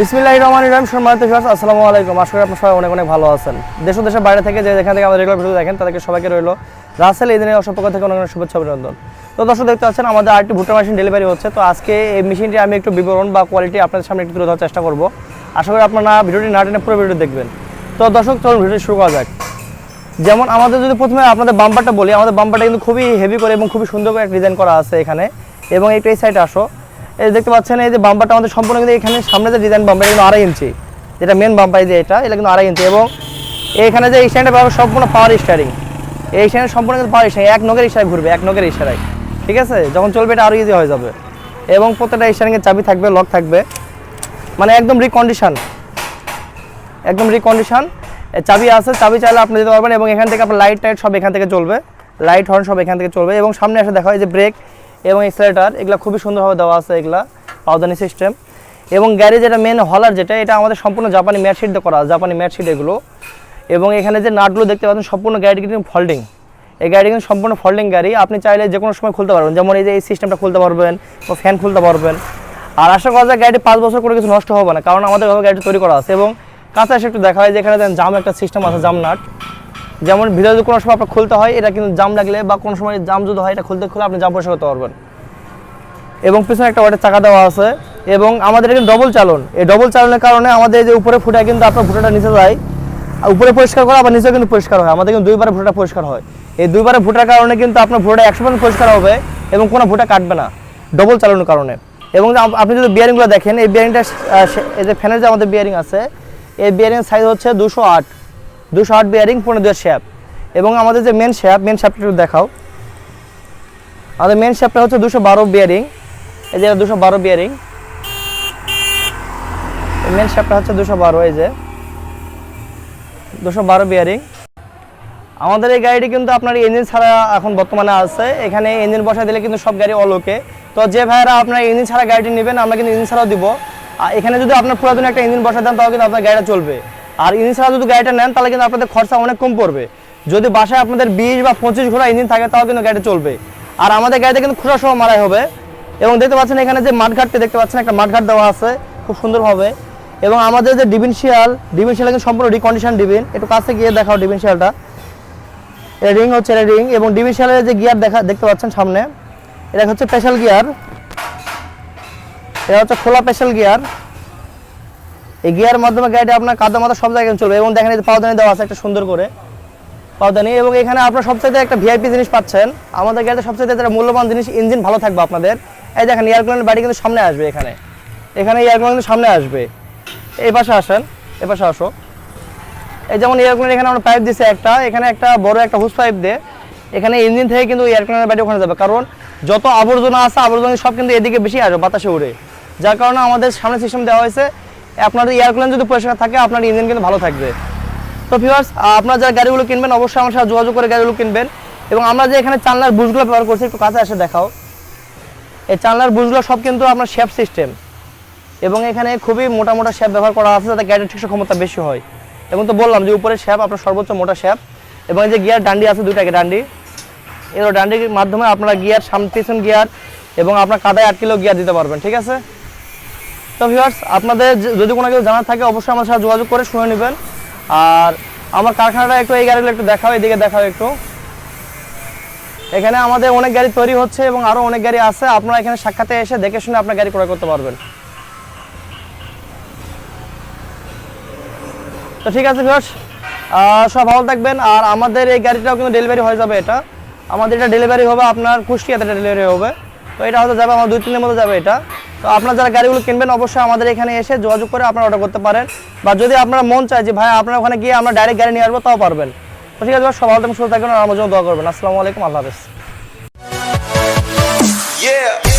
বিসমিল্লাহ রহমান ইরাম সম্মানিত ভিউয়ার্স আসসালামু আলাইকুম। আশা করি আপনার সবাই অনেক অনেক ভালো আছেন। দেশ ও দেশের বাইরে থেকে যে যেখান থেকে আমাদের রেগুলার ভিডিও দেখেন, তাদেরকে সবাইকে রইল রাসেল এই দিনের থেকে অনেক অনেক শুভেচ্ছা অভিনন্দন। তো দর্শক দেখতে পাচ্ছেন, আমাদের আরেকটি ভুট্টা মেশিন ডেলিভারি হচ্ছে। তো আজকে এই মেশিনটি আমি একটু বিবরণ বা কোয়ালিটি আপনাদের সামনে একটু তুলে ধরার চেষ্টা করব। আশা করি আপনারা ভিডিওটি না টেনে পুরো ভিডিও দেখবেন। তো দর্শক, চলুন ভিডিওটি শুরু করা যাক। যেমন আমাদের যদি প্রথমে আপনাদের বাম্পারটা বলি, আমাদের বাম্পারটা কিন্তু খুবই হেভি করে এবং খুবই সুন্দর করে ডিজাইন করা আছে এখানে। এবং এই সাইডে আসো। এই দেখতে পাচ্ছেন, এই যে বাম্পারটা আমাদের সম্পূর্ণ কিন্তু এখানে সামনে যে ডিজাইন বাম্পার কিন্তু আড়াই ইঞ্চি। যেটা মেন বাম্পার যে এটা এটা কিন্তু আড়াই ইঞ্চি। এবং এখানে যে স্ট্যান্ডটা পাবে সম্পূর্ণ পাওয়ার স্টারিং এই স্ট্যান্ড সম্পূর্ণ কিন্তু পাওয়ার স্টারিং এক নগের ইশারায় ঘুরবে, এক নগের ইশারায়। ঠিক আছে? যখন চলবে এটা আরও ইজি হয়ে যাবে। এবং প্রত্যেকটা স্টারিংয়ের চাবি থাকবে লক থাকবে। মানে একদম রিকন্ডিশন একদম রিকন্ডিশন চাবি আছে, চাবি চাইলে আপনি দিতে পারবেন। এবং এখান থেকে আপনার লাইট টাইট সব এখান থেকে চলবে। লাইট হর্ন সব এখান থেকে চলবে। এবং সামনে এসে দেখা হয় যে ব্রেক এবং এক্সেলেটার এগুলো খুবই সুন্দরভাবে দেওয়া আছে এগুলা পাউদানি সিস্টেম। এবং গাড়ি যেটা মেন হলার যেটা, এটা আমাদের সম্পূর্ণ জাপানি ম্যাট শিট দিয়ে করা, জাপানি ম্যাট শিট এগুলো। এবং এখানে যে নাটগুলো দেখতে পাচ্ছেন, সম্পূর্ণ গাড়িটি কিন্তু ফল্ডিং এই গাড়ি কিন্তু সম্পূর্ণ ফল্ডিং গাড়ি। আপনি চাইলে যে কোনো সময় খুলতে পারবেন, যেমন এই যে এই সিস্টেমটা খুলতে পারবেন, বা ফ্যান খুলতে পারবেন। আর আশা করা যায় গাড়িটি পাঁচ বছর করে কিছু নষ্ট হবে না, কারণ আমাদের গাড়িটি তৈরি করা আছে। এবং কাছে এসে একটু দেখা হয় যে এখানে জাম একটা সিস্টেম আছে, জাম নাট। যেমন ভিতরে কোনো সময় আপনার খুলতে হয়, এটা কিন্তু জাম লাগলে বা কোনো সময় জাম যদি হয়, এটা খুলতে খুলে আপনি জাম পরিষ্কার করতে পারবেন। এবং পিছনে একটা ওয়াটের চাকা দেওয়া আছে এবং আমাদের এখানে ডবল চালন। এই ডবল চালনের কারণে আমাদের যে উপরে ফুটা কিন্তু আপনার ফুটাটা নিচে যায়। আর উপরে পরিষ্কার করা, আবার নিচে কিন্তু পরিষ্কার হয়। আমাদের কিন্তু দুইবারে ফুটাটা পরিষ্কার হয়। এই দুইবারে ফুটার কারণে কিন্তু আপনার ফুটাটা একশো পার্সেন্ট পরিষ্কার হবে এবং কোনো ফুটা কাটবে না ডবল চালানোর কারণে। এবং আপনি যদি বিয়ারিংগুলো দেখেন, এই বিয়ারিংটা এই যে ফ্যানের যে আমাদের বিয়ারিং আছে, এই বিয়ারিং সাইজ হচ্ছে দুশো আট। দুশো আট বিয়ারিং পনেরো দুয়ের শ্যাপ এবং আমাদের যে মেন শ্যাপ মেন শ্যাপটা একটু দেখাও। আমাদের মেন শ্যাপটা হচ্ছে দুশো বারো বিয়ারিং এই যে দুশো বারো বিয়ারিং মেন শ্যাপটা হচ্ছে দুশো বারো, এই যে। দুশো বারো বিয়ারিং আমাদের এই গাড়িটি কিন্তু আপনার ইঞ্জিন ছাড়া এখন বর্তমানে আছে। এখানে ইঞ্জিন বসা দিলে কিন্তু সব গাড়ি অলোকে তো যে ভাইয়েরা আপনার ইঞ্জিন ছাড়া গাড়িটি নেবেন, আমরা কিন্তু ইঞ্জিন ছাড়াও দিব। আর এখানে যদি আপনার পুরাতন একটা ইঞ্জিন বসা দেন তাহলে কিন্তু আপনার গাড়িটা চলবে। আর ইঞ্জিন ছাড়া যদি গাড়িটা নেন, তাহলে কিন্তু আপনাদের খরচা অনেক কম পড়বে। যদি বাসায় আপনাদের বিশ বা পঁচিশ ঘোড়া ইঞ্জিন থাকে, তাও কিন্তু গাড়িটা চলবে। আর আমাদের গাড়িতে কিন্তু খোঁড়া সহ মারাই হবে। এবং দেখতে পাচ্ছেন এখানে যে মাঠঘাটটি, দেখতে পাচ্ছেন একটা মাঠঘাট দেওয়া আছে, খুব সুন্দরভাবে। এবং আমাদের যে ডিভিনশিয়াল ডিভিনশিয়াল কিন্তু সম্পূর্ণ রিকন্ডিশন ডিভিন। একটু কাছে গিয়ে দেখাও ডিভিনশিয়ালটা এটা রিং হচ্ছে এটা রিং, এবং ডিভিশনের যে গিয়ার দেখা, দেখতে পাচ্ছেন সামনে, এটা হচ্ছে স্পেশাল গিয়ার। এটা হচ্ছে খোলা স্পেশাল গিয়ার। এই গিয়ার মাধ্যমে গাড়িটা আপনার কাদা মাথা সব জায়গায় চলবে এবং দেখেন পাওদানি দেওয়া আছে একটা সুন্দর করে পাওদানি এবং এখানে আপনার সবচেয়ে একটা ভিআইপি জিনিস পাচ্ছেন। আমাদের গাড়িতে সবচেয়ে যেটা মূল্যবান জিনিস, ইঞ্জিন ভালো থাকবে আপনাদের। এই দেখেন এয়ারকুলারের বাড়ি কিন্তু সামনে আসবে এখানে। এখানে এয়ার কিন্তু সামনে আসবে। এই পাশে আসেন এ পাশে আসো। এই যেমন এয়ার এখানে আমরা পাইপ দিছে একটা, এখানে একটা বড় একটা হুস পাইপ দিয়ে এখানে ইঞ্জিন থেকে কিন্তু এয়ারকুলারের বাড়ি ওখানে যাবে। কারণ যত আবর্জনা আছে, আবর্জনা সব কিন্তু এদিকে বেশি আসবে, বাতাসে উড়ে। যার কারণে আমাদের সামনে সিস্টেম দেওয়া হয়েছে আপনাদের এয়ার কুলার যদি পরিষ্কার থাকে, আপনার ইঞ্জিন কিন্তু ভালো থাকবে। তো ভিউয়ার্স আপনারা যারা গাড়িগুলো কিনবেন, অবশ্যই আমার সাথে যোগাযোগ করে গাড়িগুলো কিনবেন। এবং আমরা যে এখানে চালনার বুশগুলো ব্যবহার করছি, একটু কাছে এসে দেখাও। এই চালনার বুশগুলো সব কিন্তু আপনার শেপ সিস্টেম এবং এখানে খুবই মোটা মোটা শ্যাপ ব্যবহার করা আছে, যাতে গাড়ির ঠিকঠাক ক্ষমতা বেশি হয়। এবং তো বললাম যে উপরে শ্যাপ আপনার সর্বোচ্চ মোটা শ্যাপ এবং যে গিয়ার ডান্ডি আছে, দুইটাকে ডান্ডি। এবার ডান্ডির মাধ্যমে আপনারা গিয়ার সামনে পিছন গিয়ার এবং আপনার কাদায় আট কিলো গিয়ার দিতে পারবেন, ঠিক আছে? তো ভিউয়ার্স আপনাদের যদি কোনো কিছু জানার থাকে, অবশ্যই আমার সাথে যোগাযোগ করে শুনে নেবেন। আর আমার কারখানাটা একটু এই গাড়িগুলো একটু দেখাও, এদিকে দেখাও একটু। এখানে আমাদের অনেক গাড়ি তৈরি হচ্ছে এবং আরও অনেক গাড়ি আছে। আপনারা এখানে সাক্ষাতে এসে দেখে শুনে আপনার গাড়ি ক্রয় করতে পারবেন। তো ঠিক আছে ভিউয়ার্স সব ভালো থাকবেন। আর আমাদের এই গাড়িটাও কিন্তু ডেলিভারি হয়ে যাবে এটা। আমাদের এটা ডেলিভারি হবে আপনার কুষ্টিয়াতে ডেলিভারি হবে। তো এটা হয়তো যাবে, আমার দুই তিনের মধ্যে যাবে এটা। তো আপনারা যারা গাড়িগুলো কিনবেন অবশ্যই আমাদের এখানে এসে যোগাযোগ করে আপনারা অর্ডার করতে পারেন। বা যদি আপনারা মন চায় যে, ভাই, আপনার ওখানে গিয়ে আমরা ডাইরেক্ট গাড়ি নিয়ে আসব, তাও পারবেন। তো ঠিক আছে ভালো থাকবেন, সুস্থ থাকবেন, আর আমার জন্য দোয়া করবেন। আসসালামু আলাইকুম, আল্লাহ হাফেজ। Yeah.